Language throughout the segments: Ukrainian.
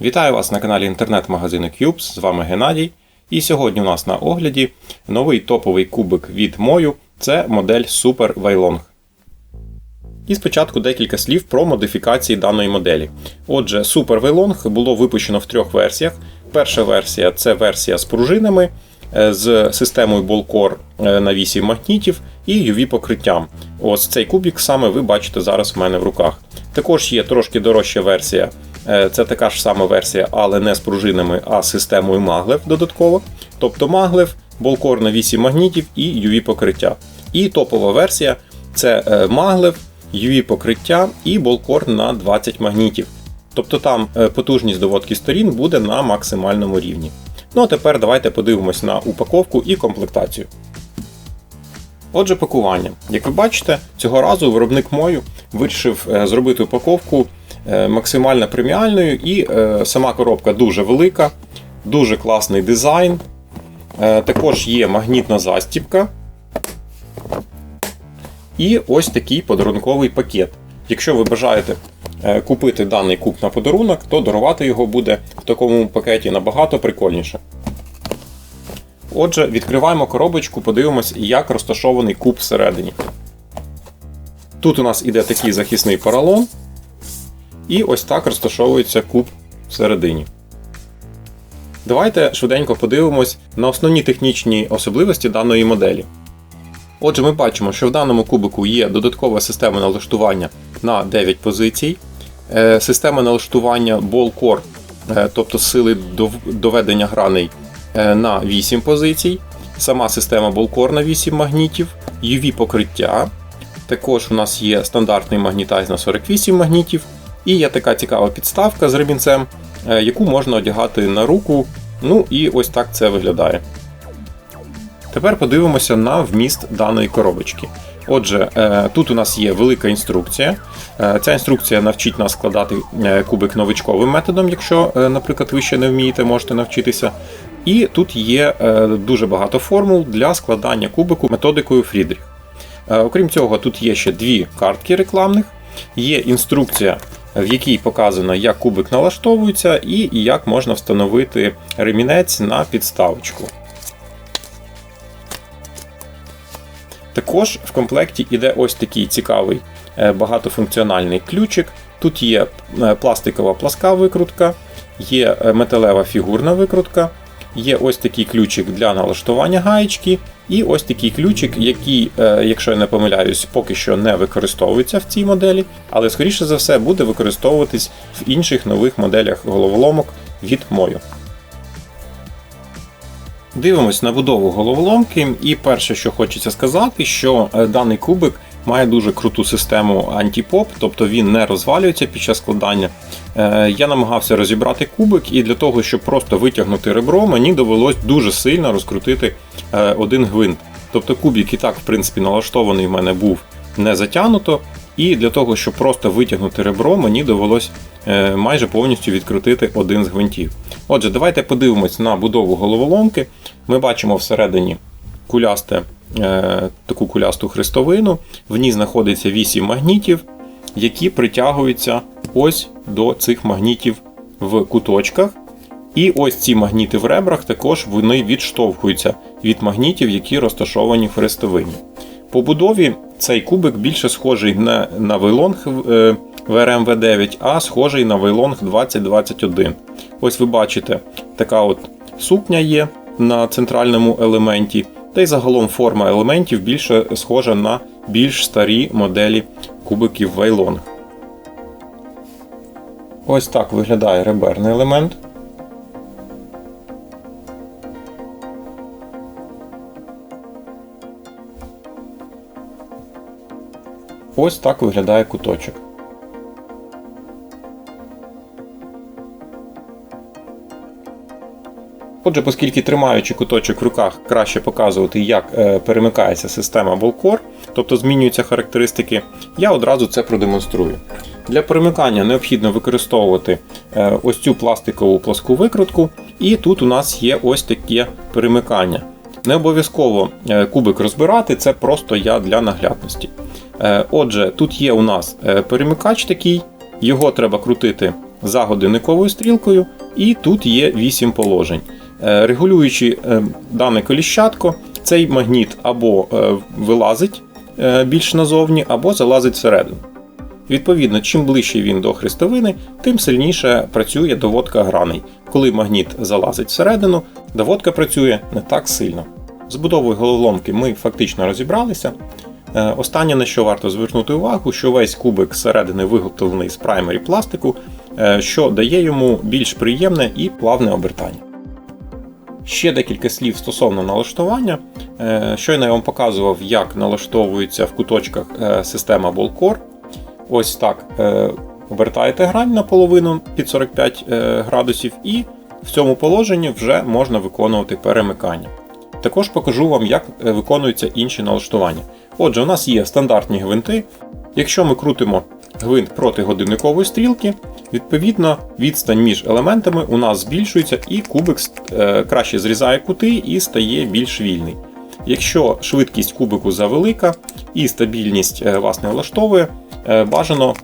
Вітаю вас на каналі інтернет-магазину Cubes, з вами Геннадій. І сьогодні у нас на огляді новий топовий кубик від Мою це модель Super Wailong. І спочатку декілька слів про модифікації даної моделі. Отже, Super Wailong було випущено в трьох версіях. Перша версія це версія з пружинами, е, з системою Ballcore е, на 8 магнітів і UV-покриттям. Ось цей кубик саме ви бачите зараз в мене в руках. Також є трошки дорожча версія. Е, Це така ж сама версія, але не з пружинами, а з системою Maglev додатково. Тобто Maglev, Ballcore на 8 магнітів і UV-покриття. І топова версія це е, Maglev, UV-покриття і Ballcore на 20 магнітів. Тобто там е, потужність доводки сторін буде на максимальному рівні. Ну а тепер давайте подивимось на упаковку і комплектацію. Отже, пакування. Як ви бачите, цього разу виробник мою вирішив зробити упаковку максимально преміальною, і е, сама коробка дуже велика, дуже класний дизайн. Е, Також є магнітна застібка. І ось такий подарунковий пакет. Якщо ви бажаєте е, купити даний куб на подарунок, то дарувати його буде в такому пакеті набагато прикольніше. Отже, відкриваємо коробочку, подивимось, як розташований куб всередині. Тут у нас іде такий захисний поролон, і ось так розташовується куб всередині. Давайте швиденько подивимось на основні технічні особливості даної моделі. Отже, ми бачимо, що в даному кубику є додаткова система налаштування на 9 позицій, е, система налаштування Ball Core, е, тобто сили доведення граней е, на 8 позицій, сама система Ball Core на 8 магнітів, UV покриття. Також у нас є стандартний магнітайз на 48 магнітів, і є така цікава підставка з ремінцем, е, яку можна одягати на руку. Ну і ось так це виглядає. Тепер подивимося на вміст даної коробочки. Отже, е, тут у нас є велика інструкція. Е, Ця інструкція навчить нас складати кубик новичковим методом, якщо, наприклад, ви ще не вмієте, можете навчитися. І тут є дуже багато формул для складання кубику методикою Фрідріх. Окрім цього, тут є ще дві картки рекламних, є інструкція, в якій показано, як кубик налаштовується і як можна встановити ремінець на підставочку. Також в комплекті йде ось такий цікавий е, багатофункціональний ключик. Тут є е, пластикова пласка викрутка, є е, металева фігурна викрутка, є ось такий ключик для налаштування гаєчки, і ось такий ключик, який, е, якщо я не помиляюсь, поки що не використовується в цій моделі, але скоріше за все буде використовуватись в інших нових моделях головоломок від Мою. Дивимось на будову головоломки, і перше, що хочеться сказати, що е, даний кубик має дуже круту систему антипоп, тобто він не розвалюється під час складання. Е, Я намагався розібрати кубик, і для того, щоб просто витягнути ребро, мені довелось дуже сильно розкрутити е, один гвинт. Тобто кубик і так, в принципі, налаштований в мене був не затягнуто, і для того, щоб просто витягнути ребро, мені довелось е, майже повністю відкрутити один з гвинтів. Отже, давайте подивимось на будову головоломки. Ми бачимо всередині кулясте, таку кулясту хрестовину. В ній знаходиться 8 магнітів, які притягуються ось до цих магнітів в куточках. І ось ці магніти в ребрах також вони відштовхуються від магнітів, які розташовані в хрестовині. По будові цей кубик більше схожий не на Вейлонг е, vrmv 9 а схожий на Вейлонг 2021. Ось ви бачите, така от сукня є на центральному елементі, та й загалом форма елементів більше схожа на більш старі моделі кубиків Вейлонг. Ось так виглядає реберний елемент. Ось так виглядає куточок. Отже, оскільки тримаючи куточок в руках, краще показувати, як е, перемикається система Ballcore, тобто змінюються характеристики, я одразу це продемонструю. Для перемикання необхідно використовувати е, ось цю пластикову пласку викрутку, і тут у нас є ось таке перемикання. Не обов'язково е, кубик розбирати, це просто я для наглядності. Отже, тут є у нас перемикач такий, його треба крутити за годинниковою стрілкою, і тут є 8 положень. Е, Регулюючи е, дане коліщатко, цей магніт або е, вилазить більш назовні, або залазить всередину. Відповідно, чим ближче він до хрестовини, тим сильніше працює доводка граней. Коли магніт залазить всередину, доводка працює не так сильно. З будовою головоломки ми фактично розібралися. Останнє, на що варто звернути увагу, що весь кубик зсередини виготовлений з праймері пластику, що дає йому більш приємне і плавне обертання. Ще декілька слів стосовно налаштування. Е, Щойно я вам показував, як налаштовується в куточках е, система Ballcore. Ось так е, обертаєте грань наполовину під 45 е, градусів, і в цьому положенні вже можна виконувати перемикання. Також покажу вам, як е, виконуються інші налаштування. Отже, у нас є стандартні гвинти. Якщо ми крутимо гвинт проти годинникової стрілки, відповідно відстань між елементами у нас збільшується і кубик е, краще зрізає кути і стає більш вільний. Якщо швидкість кубику завелика і стабільність е, вас не влаштовує, е, бажано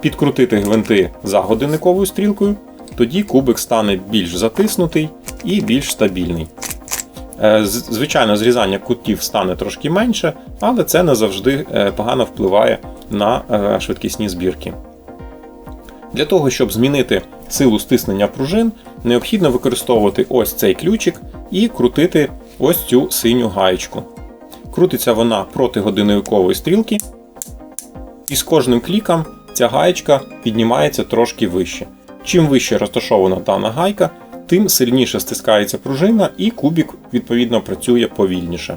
підкрутити гвинти за годинниковою стрілкою, тоді кубик стане більш затиснутий і більш стабільний. Е, Звичайно, зрізання кутів стане трошки менше, але це не завжди е, погано впливає на е, швидкісні збірки. Для того, щоб змінити силу стиснення пружин, необхідно використовувати ось цей ключик і крутити ось цю синю гаєчку. Крутиться вона проти годинникової стрілки, і з кожним кліком ця гаєчка піднімається трошки вище. Чим вище розташована дана гайка, тим сильніше стискається пружина і кубік відповідно працює повільніше.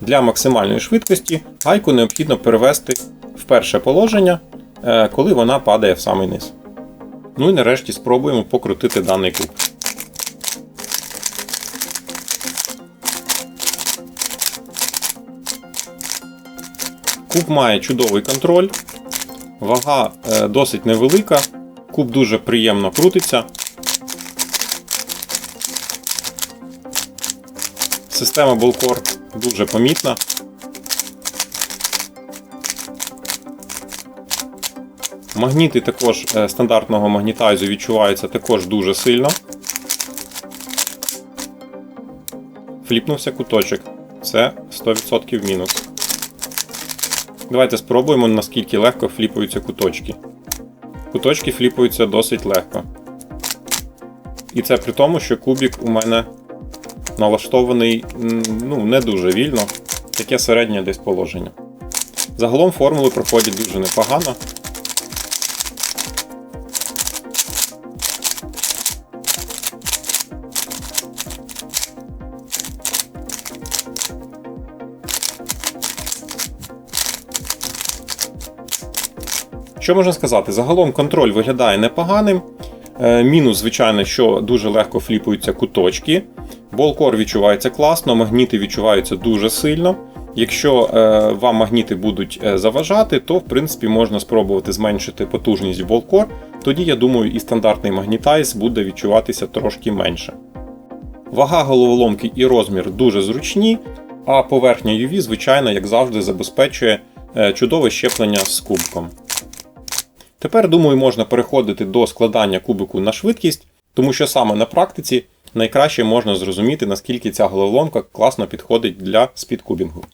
Для максимальної швидкості гайку необхідно перевести в перше положення, е, коли вона падає в самий низ. Ну і нарешті спробуємо покрутити даний куб. Куб має чудовий контроль, вага е, досить невелика, куб дуже приємно крутиться. Система Bolcore дуже помітна. Магніти також е, стандартного магнітайзу відчуваються також дуже сильно. Фліпнувся куточок. Це 100% мінус. Давайте спробуємо, наскільки легко фліпаються куточки. Куточки фліпаються досить легко. І це при тому, що кубік у мене налаштований ну, не дуже вільно, таке середнє десь положення. Загалом формули проходять дуже непогано. Що можна сказати? Загалом контроль виглядає непоганим. Е, Мінус, звичайно, що дуже легко фліпуються куточки. Болкор відчувається класно, магніти відчуваються дуже сильно. Якщо е, вам магніти будуть е, заважати, то в принципі можна спробувати зменшити потужність болкор. Тоді, я думаю, і стандартний магнітайз буде відчуватися трошки менше. Вага головоломки і розмір дуже зручні, а поверхня UV, звичайно, як завжди, забезпечує е, чудове щеплення з кубком. Тепер, думаю, можна переходити до складання кубику на швидкість, тому що саме на практиці найкраще можна зрозуміти, наскільки ця головоломка класно підходить для спідкубінгу.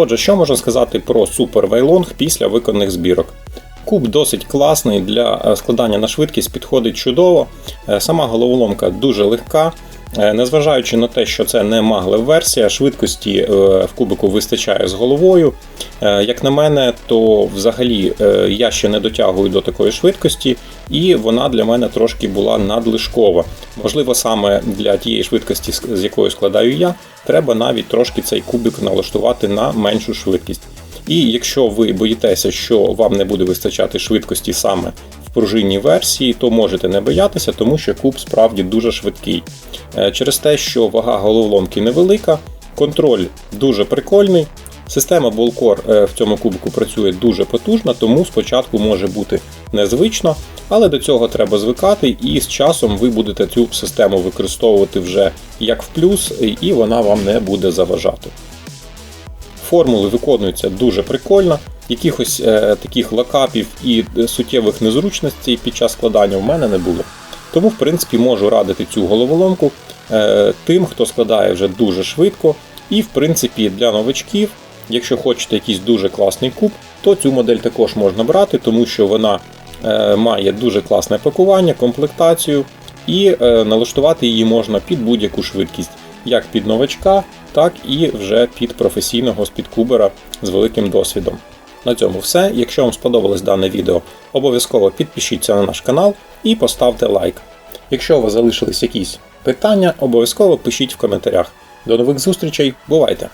Отже, що можна сказати про Super Wailong після виконаних збірок? Куб досить класний для е, складання на швидкість, підходить чудово. Е, Сама головоломка дуже легка. Е, Незважаючи на те, що це не маглев версія, швидкості е, в кубику вистачає з головою. Е, Як на мене, то взагалі я ще не дотягую до такої швидкості, і вона для мене трошки була надлишкова. Можливо, саме для тієї швидкості, з якою складаю я, треба навіть трошки цей кубик налаштувати на меншу швидкість. І якщо ви боїтеся, що вам не буде вистачати швидкості саме в пружинній версії, то можете не боятися, тому що куб справді дуже швидкий. Е, Через те, що вага головоломки невелика, контроль дуже прикольний. Система Bolcore е, в цьому кубику працює дуже потужно, тому спочатку може бути незвично, але до цього треба звикати, і з часом ви будете цю систему використовувати вже як в плюс, і вона вам не буде заважати. Формули виконуються дуже прикольно. Якихось е, таких лакапів і е, суттєвих незручностей під час складання в мене не було. Тому, в принципі, можу радити цю головоломку е, тим, хто складає вже дуже швидко. І, в принципі, для новачків, якщо хочете якийсь дуже класний куб, то цю модель також можна брати, тому що вона е, має дуже класне пакування, комплектацію, і е, налаштувати її можна під будь-яку швидкість, як під новачка, так і вже під професійного спідкубера з великим досвідом. На цьому все. Якщо вам сподобалось дане відео, обов'язково підпишіться на наш канал і поставте лайк. Якщо у вас залишились якісь питання, обов'язково пишіть в коментарях. До нових зустрічей, бувайте!